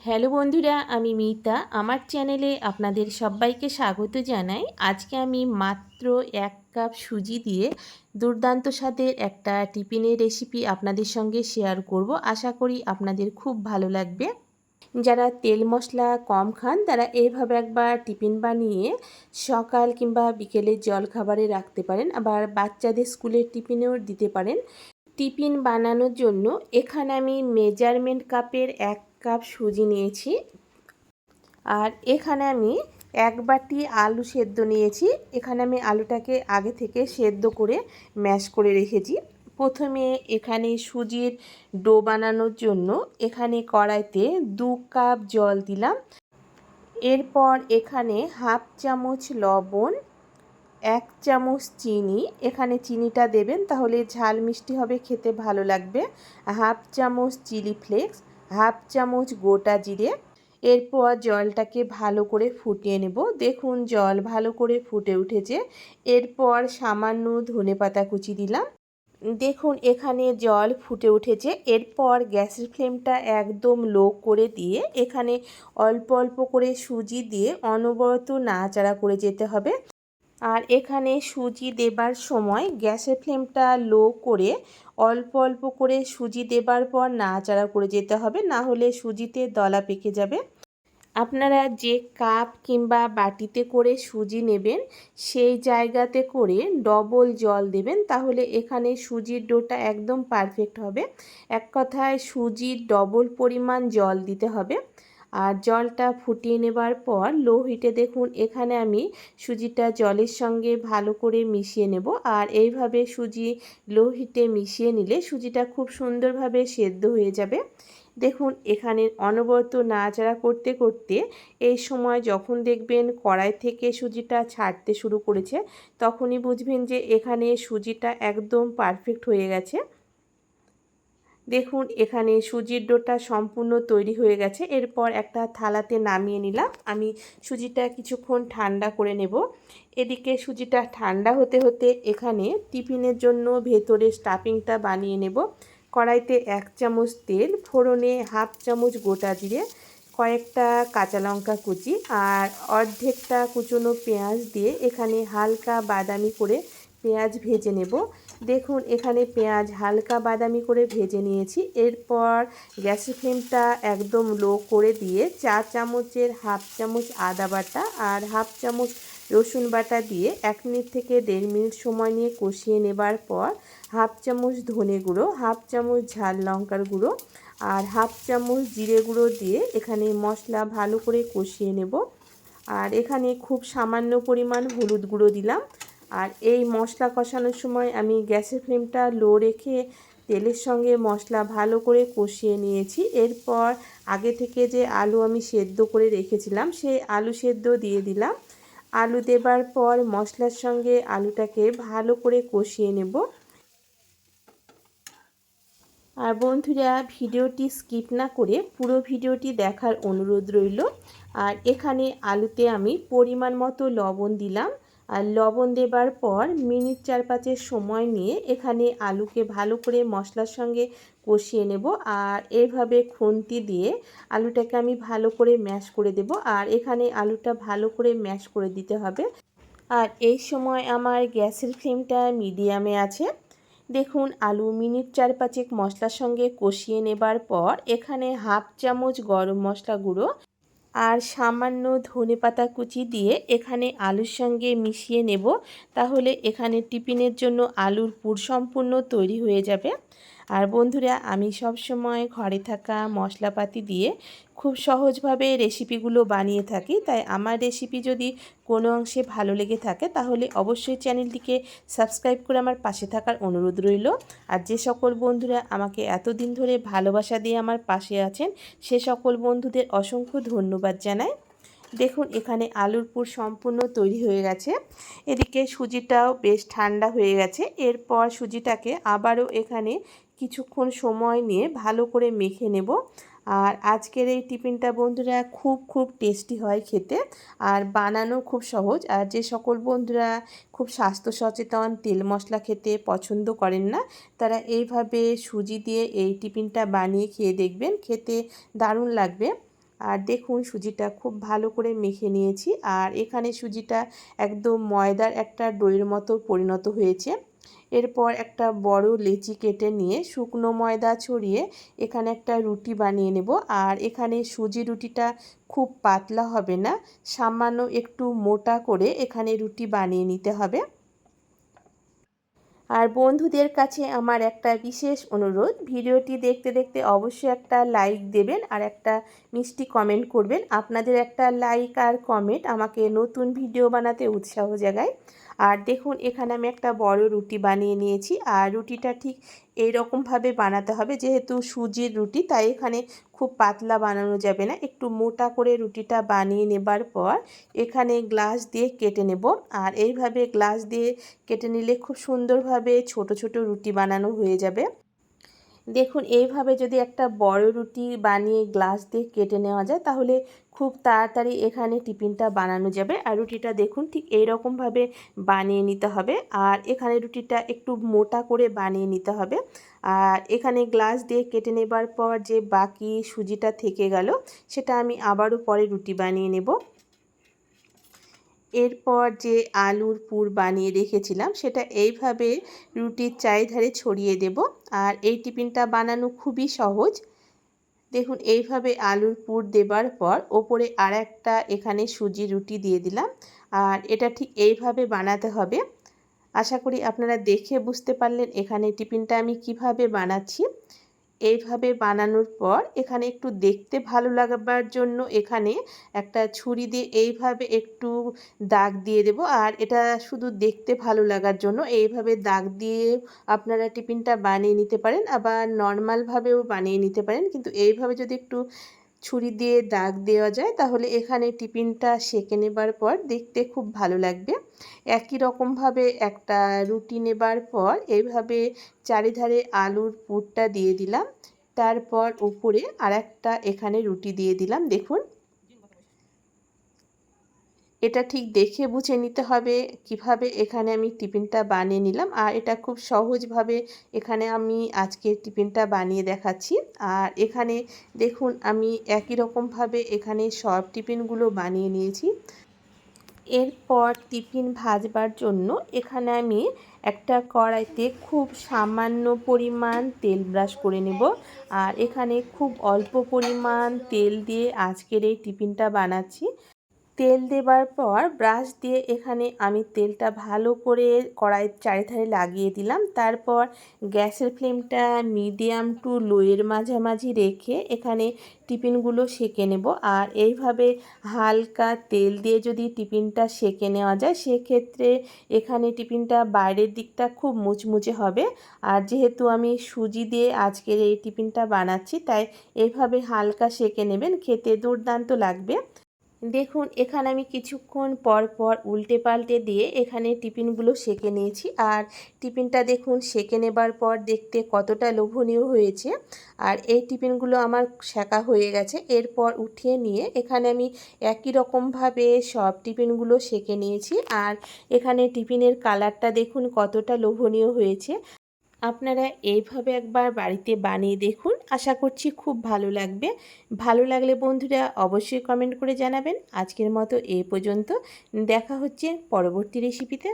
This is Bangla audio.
হ্যালো বন্ধুরা, আমি মিতা। আমার চ্যানেলে আপনাদের সবাইকে স্বাগত জানাই। আজকে আমি মাত্র এক কাপ সুজি দিয়ে দুর্দান্ত স্বাদের একটা টিফিনের রেসিপি আপনাদের সঙ্গে শেয়ার করব। আশা করি আপনাদের খুব ভালো লাগবে। যারা তেল মশলা কম খান, তারা এইভাবে একবার টিফিন বানিয়ে সকাল কিংবা বিকেলে জল খাবারে রাখতে পারেন। আবার বাচ্চাদের স্কুলের টিফিনেও দিতে পারেন। টিফিন বানানোর জন্য এখানে আমি মেজারমেন্ট কাপের এক কাপ সুজি নিয়েছি। আর এখানে আমি এক বাটি আলু সেদ্ধ নিয়েছি। এখানে আমি আলুটাকে আগে থেকে সেদ্ধ করে ম্যাশ করে রেখেছি। প্রথমে এখানে সুজির ডো বানানোর জন্য এখানে কড়াইতে দু কাপ জল দিলাম। এরপর এখানে হাফ চামচ লবণ, এক চামচ চিনি। এখানে চিনিটা দেবেন, তাহলে ঝাল মিষ্টি হবে, খেতে ভালো লাগবে। হাফ চামচ চিলি ফ্লেক্স হাফ চামচ গোটা জিরে, এরপর জলটাকে ভালো করে ফুটিয়ে নেব। দেখুন, জল ভালো করে ফুটে উঠেছে। এরপর সামান্য ধনে পাতা কুচি দিলাম। দেখুন, এখানে জল ফুটে উঠেছে। এরপর গ্যাসের ফ্লেমটা একদম লো করে দিয়ে, এখানে অল্প অল্প করে সুজি দিয়ে অনবরত নাড়াচাড়া করে যেতে হবে। আর এখানে সুজি দেবার সময় গ্যাসের ফ্লেমটা লো করে অল্প অল্প করে সুজি দেবার পর নাড়াচাড়া করে যেতে হবে, না হলে সুজিতে দলা পেকে যাবে। আপনারা যে কাপ কিংবা বাটিতে করে সুজি নেবেন, সেই জায়গাতে করে ডবল জল দেবেন, তাহলে এখানে সুজির ডোটা একদম পারফেক্ট হবে। এক কথায় সুজির ডবল পরিমাণ জল দিতে হবে। আর জলটা ফুটিয়ে নেবার পর লো হিটে দেখুন, এখানে আমি সুজিটা জলের সঙ্গে ভালো করে মিশিয়ে নেব। আর এইভাবে সুজি লো হিটে মিশিয়ে নিলে সুজিটা খুব সুন্দরভাবে সেদ্ধ হয়ে যাবে। দেখুন, এখানে অনবরত নাড়াচাড়া করতে করতে এই সময় যখন দেখবেন কড়াই থেকে সুজিটা ছাড়তে শুরু করেছে, তখনই বুঝবেন যে এখানে সুজিটা একদম পারফেক্ট হয়ে গেছে। দেখুন, এখানে সুজির ডোটা সম্পূর্ণ তৈরি হয়ে গেছে। এরপর একটা থালাতে নামিয়ে নিলাম। আমি সুজিটা কিছুক্ষণ ঠান্ডা করে নেব। এদিকে সুজিটা ঠান্ডা হতে হতে এখানে টিফিনের জন্য ভেতরে স্টাফিংটা বানিয়ে নেব। কড়াইতে এক চামচ তেল, ফোড়নে হাফ চামচ গোটা জিরে, কয়েকটা কাঁচা লঙ্কা কুচি আর অর্ধেকটা কুচনো পেঁয়াজ দিয়ে এখানে হালকা বাদামি করে পেঁয়াজ ভেজে নেব। দেখুন, এখানে পেঁয়াজ হালকা বাদামি করে ভেজে নিয়েছি। এরপর গ্যাসের ফ্লেমটা একদম লো করে দিয়ে চা চামচের হাফ চামচ আদা বাটা আর হাফ চামচ রসুন বাটা দিয়ে এক মিনিট থেকে দেড় মিনিট সময় নিয়ে কষিয়ে নেবার পর হাফ চামচ ধনে গুঁড়ো, হাফ চামচ ঝাল লঙ্কার গুঁড়ো আর হাফ চামচ জিরে গুঁড়ো দিয়ে এখানে মশলা ভালো করে কষিয়ে নেব। আর এখানে খুব সামান্য পরিমাণ হলুদ গুঁড়ো দিলাম। আর এই মশলা কষানোর সময় আমি গ্যাসের ফ্লেমটা লো রেখে তেলের সঙ্গে মশলা ভালো করে কষিয়ে নিয়েছি। এরপর আগে থেকে যে আলু আমি সেদ্ধ করে রেখেছিলাম, সেই আলু সেদ্ধ দিয়ে দিলাম। আলু দেবার পর মশলার সঙ্গে আলুটাকে ভালো করে কষিয়ে নেব। আর বন্ধুরা, ভিডিওটি স্কিপ না করে পুরো ভিডিওটি দেখার অনুরোধ রইল। আর এখানে আলুতে আমি পরিমাণ মতো লবণ দিলাম। আর লবণ দেবার পর মিনিট চার পাঁচের সময় নিয়ে এখানে আলুকে ভালো করে মশলার সঙ্গে কষিয়ে নেব আর এইভাবে খুন্তি দিয়ে আলুটাকে আমি ভালো করে ম্যাশ করে দেব আর এখানে আলুটা ভালো করে ম্যাশ করে দিতে হবে। আর এই সময় আমার গ্যাসের ফ্লেমটা মিডিয়ামে আছে। দেখুন, আলু মিনিট চার পাঁচেক মশলার সঙ্গে কষিয়ে নেবার পর এখানে হাফ চামচ গরম মশলা গুঁড়ো আর সামান্য ধনে পাতা কুচি দিয়ে এখানে আলুর সঙ্গে মিশিয়ে নেব। তাহলে এখানে টিফিনের জন্য আলুর পুর সম্পূর্ণ তৈরি হয়ে যাবে। আর বন্ধুরা, আমি সব সময় ঘরে থাকা মশলাপাতি দিয়ে খুব সহজভাবে রেসিপিগুলো বানিয়ে থাকি। তাই আমার রেসিপি যদি কোনো অংশে ভালো লেগে থাকে, তাহলে অবশ্যই চ্যানেলটিকে সাবস্ক্রাইব করে আমার পাশে থাকার অনুরোধ রইল। আর যে সকল বন্ধুরা আমাকে এতদিন ধরে ভালোবাসা দিয়ে আমার পাশে আছেন, সে সকল বন্ধুদের অসংখ্য ধন্যবাদ জানাই। দেখুন, এখানে আলুর পুর সম্পূর্ণ তৈরি হয়ে গেছে। এদিকে সুজিটাও বেশ ঠান্ডা হয়ে গেছে। এরপর সুজিটাকে আবারও এখানে কিছুক্ষণ সময় নিয়ে ভালো করে মেখে নেব। আর আজকের এই টিফিনটা বন্ধুরা খুব খুব টেস্টি হয় খেতে আর বানানো খুব সহজ। আর যে সকল বন্ধুরা খুব স্বাস্থ্য সচেতন, তেল মশলা খেতে পছন্দ করেন না, তারা এইভাবে সুজি দিয়ে এই টিফিনটা বানিয়ে খেয়ে দেখবেন, খেতে দারুণ লাগবে। আর দেখুন সুজিটা খুব ভালো করে মেখে নিয়েছি। আর এখানে সুজিটা একদম ময়দার একটা ডোয়ের মতো পরিণত হয়েছে। এরপর একটা বড় লেচি কেটে নিয়ে শুকনো ময়দা ছড়িয়ে এখানে একটা রুটি বানিয়ে নেব। আর এখানে সুজি রুটিটা খুব পাতলা হবে না, সামান্য একটু মোটা করে এখানে রুটি বানিয়ে নিতে হবে। আর বন্ধুদের কাছে আমার একটা বিশেষ অনুরোধ, ভিডিওটি দেখতে দেখতে অবশ্যই একটা লাইক দেবেন আর একটা মিষ্টি কমেন্ট করবেন। আপনাদের একটা লাইক আর কমেন্ট আমাকে নতুন ভিডিও বানাতে উৎসাহ জাগায়। আর দেখুন, এখানে আমি একটা বড় রুটি বানিয়ে নিয়েছি। আর রুটিটা ঠিক এই রকমভাবে বানাতে হবে, যেহেতু সুজির রুটি, তাই এখানে খুব পাতলা বানানো যাবে না। একটু মোটা করে রুটিটা বানিয়ে নেবার পর এখানে গ্লাস দিয়ে কেটে নেব। আর এইভাবে গ্লাস দিয়ে কেটে নিলে খুব সুন্দরভাবে ছোট ছোট রুটি বানানো হয়ে যাবে। দেখুন, এইভাবে যদি একটা বড় রুটি বানিয়ে গ্লাস দিয়ে কেটে নেওয়া যায়, তাহলে খুব তাড়াতাড়ি এখানে টিফিনটা বানানো যাবে। আর রুটিটা দেখুন, ঠিক এইরকমভাবে বানিয়ে নিতে হবে। আর এখানে রুটিটা একটু মোটা করে বানিয়ে নিতে হবে। আর এখানে গ্লাস দিয়ে কেটে নেবার পর যে বাকি সুজিটা থেকে গেল, সেটা আমি আবারও পরে রুটি বানিয়ে নেব। এরপর যে আলুর পুর বানিয়ে রেখেছিলাম, সেটা এইভাবে রুটির চারিধারে ছড়িয়ে দেব। আর এই টিফিনটা বানানো খুবই সহজ। দেখুন, এইভাবে আলুর পুর দেবার পর ওপরে আর একটা এখানে সুজি রুটি দিয়ে দিলাম। আর এটা ঠিক এইভাবে বানাতে হবে। আশা করি আপনারা দেখে বুঝতে পারলেন এখানে টিফিনটা আমি কীভাবে বানাচ্ছি। এইভাবে বানানোর পর এখানে একটু দেখতে ভালো লাগাবার জন্য এখানে একটা ছুরি দিয়ে এইভাবে একটু দাগ দিয়ে দেব। আর এটা শুধু দেখতে ভালো লাগার জন্য এইভাবে দাগ দিয়ে আপনারা টিফিনটা বানিয়ে নিতে পারেন, আবার নর্মালভাবেও বানিয়ে নিতে পারেন। কিন্তু এইভাবে যদি একটু ছুরি দিয়ে দাগ দেওয়া যায়, তাহলে এখানে টিফিনটা সেঁকে নেবার পর দেখতে খুব ভালো লাগবে। একই রকমভাবে একটা রুটি নেবার পর এইভাবে চারিধারে আলুর পুরটা দিয়ে দিলাম। তারপর উপরে আর একটা এখানে রুটি দিয়ে দিলাম। দেখুন এটা ঠিক দেখে বুঝে নিতে হবে কীভাবে এখানে আমি টিফিনটা বানিয়ে নিলাম। আর এটা খুব সহজভাবে এখানে আমি আজকে টিফিনটা বানিয়ে দেখাচ্ছি। আর এখানে দেখুন আমি একই রকমভাবে এখানে সব টিফিনগুলো বানিয়ে নিয়েছি। এরপর টিফিন ভাজবার জন্য এখানে আমি একটা কড়াইতে খুব সামান্য পরিমাণ তেল ব্রাশ করে নেব। আর এখানে খুব অল্প পরিমাণ তেল দিয়ে আজকের এই টিফিনটা বানাচ্ছি। তেল দেবার পর ব্রাশ দিয়ে এখানে আমি তেলটা ভালো করে কড়াইয়ের চারিধারে লাগিয়ে দিলাম। তারপর গ্যাসের ফ্লেমটা মিডিয়াম টু লোয়ের মাঝামাঝি রেখে এখানে টিফিনগুলো সেঁকে নেব। আর এইভাবে হালকা তেল দিয়ে যদি টিফিনটা সেঁকে নেওয়া যায়, সেক্ষেত্রে এখানে টিফিনটা বাইরের দিকটা খুব মুচমুচে হবে। আর যেহেতু আমি সুজি দিয়ে আজকের এই টিফিনটা বানাচ্ছি, তাই এইভাবে হালকা সেঁকে নেবেন। খেতে দুর্দান্ত লাগবে। দেখুন, এখানে আমি কিছুক্ষণ পর পর উল্টে পাল্টে দিয়ে এখানে টিফিনগুলো সেঁকে নিয়েছি। আর টিফিনটা দেখুন, সেঁকে নেবার পর দেখতে কতটা লোভনীয় হয়েছে। আর এই টিফিনগুলো আমার শেখা হয়ে গেছে। এরপর উঠিয়ে নিয়ে এখানে আমি একই রকমভাবে সব টিফিনগুলো সেঁকে নিয়েছি। আর এখানে টিফিনের কালারটা দেখুন, কতটা লোভনীয় হয়েছে। আপনারা এইভাবে একবার বাড়িতে বানিয়ে দেখুন। আশা করছি খুব ভালো লাগবে। ভালো লাগলে বন্ধুরা অবশ্যই কমেন্ট করে জানাবেন। আজকের মতো এই পর্যন্ত। দেখা হচ্ছে পরবর্তী রেসিপিতে